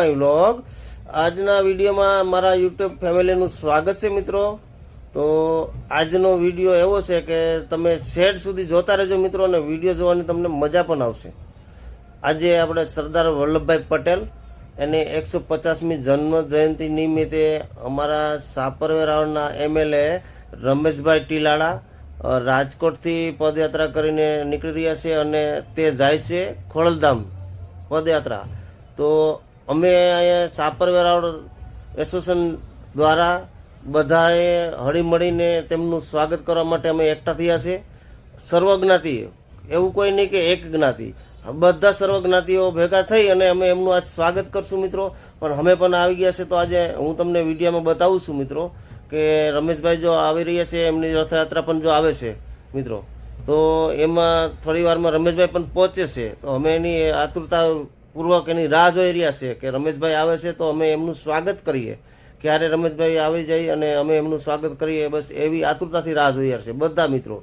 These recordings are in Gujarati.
My vlog. આજના વિડીયોમાં મારા યુટ્યુબ ફેમિલીનું સ્વાગત છે મિત્રો. તો આજનો વીડિયો એવો છે કે તમે શેડ સુધી જોતા રહેજો મિત્રો અને વીડિયો જોવાની તમને મજા પણ આવશે. આજે આપણે સરદાર વલ્લભભાઈ પટેલ એની એકસો પચાસમી જન્મ જયંતિ નિમિત્તે અમારા સાપરવેરાવળના એમએલએ રમેશભાઈ ટીલાળા રાજકોટથી પદયાત્રા કરીને નીકળી રહ્યા છે અને તે જાય છે ખોડલધામ પદયાત્રા. તો અમે અહીંયા સાપરવેરાવળ એસોસિએશન દ્વારા બધાએ હળીમળીને તેમનું સ્વાગત કરવા માટે અમે એકઠા થયા છે. સર્વજ્ઞાતિ, એવું કોઈ નહીં કે એક જ્ઞાતિ. બધા સર્વજ્ઞાતિઓ ભેગા થઈ અને અમે એમનું આજ સ્વાગત કરશું મિત્રો. પણ અમે પણ આવી ગયા છે તો આજે હું તમને વિડીયોમાં બતાવું છું મિત્રો કે રમેશભાઈ જો આવી રહ્યા છે, એમની રથયાત્રા પણ જો આવે છે મિત્રો. તો એમાં થોડી વારમાં રમેશભાઈ પણ પહોંચે છે. તો અમે એની આતુરતા પૂર્વક એની રાહ જોઈ રહ્યા છે કે રમેશભાઈ આવે છે તો અમે એમનું સ્વાગત કરીએ. ક્યારે રમેશભાઈ આવી જાય અને અમે એમનું સ્વાગત કરીએ, બસ એવી આતુરતાથી રાહ જોઈ રહ્યા છે બધા મિત્રો,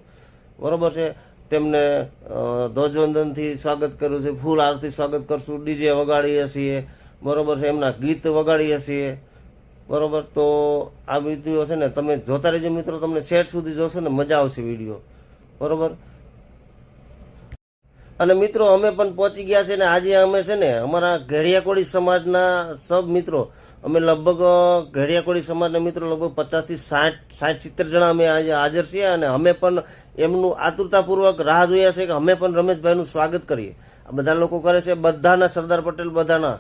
બરોબર છે? તેમને ધ્વજવંદનથી સ્વાગત કર્યું છે, ફૂલ આરતી સ્વાગત કરશું, ડીજે વગાડીએ છીએ, બરોબર છે? એમના ગીત વગાડીએ છીએ, બરોબર? તો આ વીડિયો છે ને, તમે જોતા રહેજો મિત્રો, તમને સેટ સુધી જોશો ને મજા આવશે વીડિયો, બરોબર? અને મિત્રો, અમે પણ પહોંચી ગયા છે ને આજે અમે છે ને, અમારા ઘેડિયાકોડી સમાજના સબ મિત્રો, અમે લગભગ ઘેડિયાકોડી સમાજના મિત્રો લગભગ પચાસથી સાઠ સાઠ સિત્તેર જણા અમે આજે હાજર છીએ અને અમે પણ એમનું આતુરતાપૂર્વક રાહ જોયા છે કે અમે પણ રમેશભાઈનું સ્વાગત કરીએ. આ બધા લોકો કરે છે, બધાના સરદાર પટેલ, બધાના,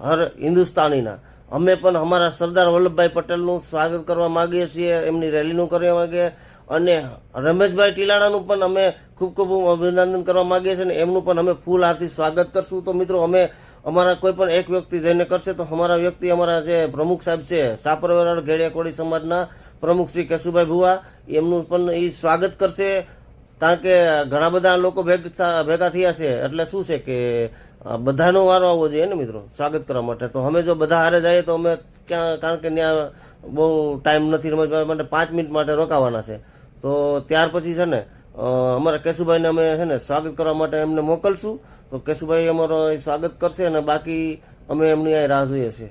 હર હિન્દુસ્તાનીના. અમે પણ અમારા સરદાર વલ્લભભાઈ પટેલનું સ્વાગત કરવા માગીએ છીએ, એમની રેલીનું કરવા માંગીએ. અને રમેશભાઈ ટીલાણાનું પણ અમે ખૂબ ખૂબ અભિનંદન કરવા માગીએ છીએ અને એમનું પણ અમે ફૂલ હારથી સ્વાગત કરશું. તો મિત્રો, અમે અમારા કોઈ પણ એક વ્યક્તિ જઈને કરશે તો અમારા વ્યક્તિ, અમારા જે પ્રમુખ સાહેબ છે, સાપરવેરાળ ઘેડિયાકોડી સમાજના પ્રમુખ શ્રી કેશુભાઈ ભુવા, એમનું પણ એ સ્વાગત કરશે. કારણ કે ઘણા બધા લોકો ભેગા થયા છે. એટલે શું છે કે બધાનો વારો આવવો જોઈએ ને મિત્રો, સ્વાગત કરવા માટે. તો અમે જો બધા હારે જઈએ તો અમે ક્યાં, કારણ કે ત્યાં બહુ ટાઈમ નથી રમત માટે, પાંચ મિનિટ માટે રોકાવાના છે. તો ત્યાર પછી છે ને અમારા કેશુભાઈને અમે છે ને સ્વાગત કરવા માટે એમને મોકલશું. તો કેશુભાઈ અમારો સ્વાગત કરશે અને બાકી અમે એમની અહીં રાહ જોઈએ છીએ.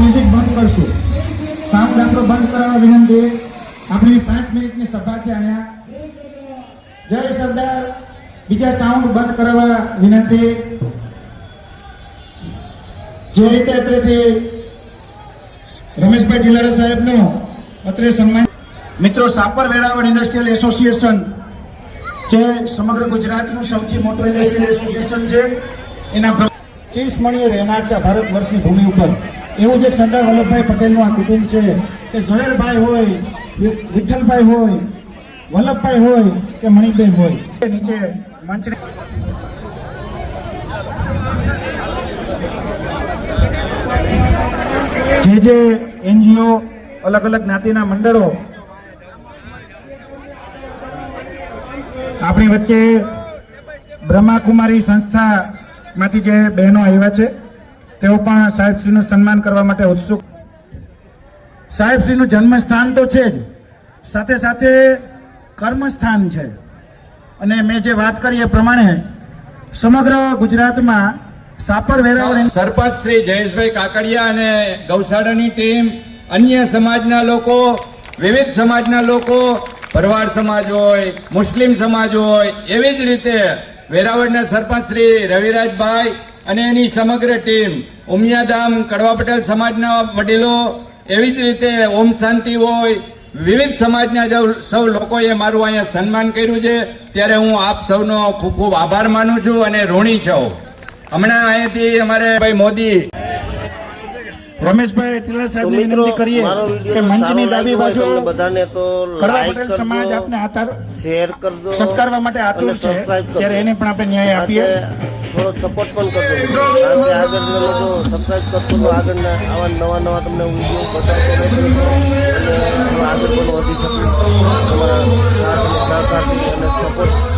મ્યુઝિક બંધ કરશું. સાઉન્ડ આપણો બંધ કરાવવા વિનંતી આપણી પાંચ મિનિટની સભા છે અહીંયા જય સરદાર. બીજા સાઉન્ડ બંધ કરવા વિનંતી. જે રીતે અત્રેથી રમેશભાઈ ટીલારા સાહેબનું અત્રે સન્માન મિત્રો, સાપર વેરાવળ ઇન્ડસ્ટ્રીયલ એસોસિએશન જે સમગ્ર ગુજરાતનું સૌથી મોટું ઇન્ડસ્ટ્રીયલ એસોસિએશન છે. એના પ્ર- ચીરસ્મરણીય રહેનાર છે. ભારત વર્ષની ભૂમિ ઉપર. એવું જે સરદાર વલ્લભભાઈ પટેલનું આ કુટુંબ છે કે ઝવેરભાઈ હોય વિઠ્ઠલભાઈ હોય, વલ્લભભાઈ હોય કે મણિબેન હોય. નીચે મંચ જે જે એનજીઓ, અલગ અલગ જ્ઞાતિના મંડળો આપણી વચ્ચે બ્રહ્માકુમારી સંસ્થામાંથી જે બહેનો આવ્યા છે તેઓ પણ સાહેબશ્રીનું સન્માન કરવા માટે ઉત્સુક. સાહેબશ્રીનું જન્મસ્થાન તો છે જ સાથે સાથે કર્મસ્થાન છે. અને મેં જે વાત કરી એ પ્રમાણે સમગ્ર ગુજરાતમાં સાપર વેરાવળ સરપંચ શ્રી જયેશભાઈ કાકડિયા અને ગૌશાળાની ટીમ અન્ય સમાજના લોકો વિવિધ સમાજના લોકો ભરવાડ સમાજ હોય મુસ્લિમ સમાજ હોય એવી જ રીતે વેરાવળના સરપંચ શ્રી રવિરાજભાઈ અને એની સમગ્ર ટીમ ઉમિયાધામ કડવા પટેલ સમાજના વડીલો એવી જ રીતે ઓમ શાંતિ હોય વિવિધ સમાજના સૌ લોકોએ મારું અહીંયા સન્માન કર્યું છે. ત્યારે હું આપ સૌનો ખૂબ ખૂબ આભાર માનું છું અને ઋણી છું. હમણાં અહીંયાથી અમારે ભાઈ મોદી રમેશભાઈ વિનંતી કરીએ કે મંચની ડાબી બાજુ બધાને તો કડવા પટેલ સમાજ આપને આધાર શેર કરજો સત્કારવા માટે આતુર છે. ત્યારે એને પણ આપણે ન્યાય આપીએ. થોડો સપોર્ટ પણ કરજો. કારણ કે આગળ તમે જો સબસ્ક્રાઇબ કરશો તો આગળના આવા નવા નવા તમને વીડિયો બતાવતો રહેશે અને આગળ પણ વધી શકું તમારા સાથ અને સપોર્ટ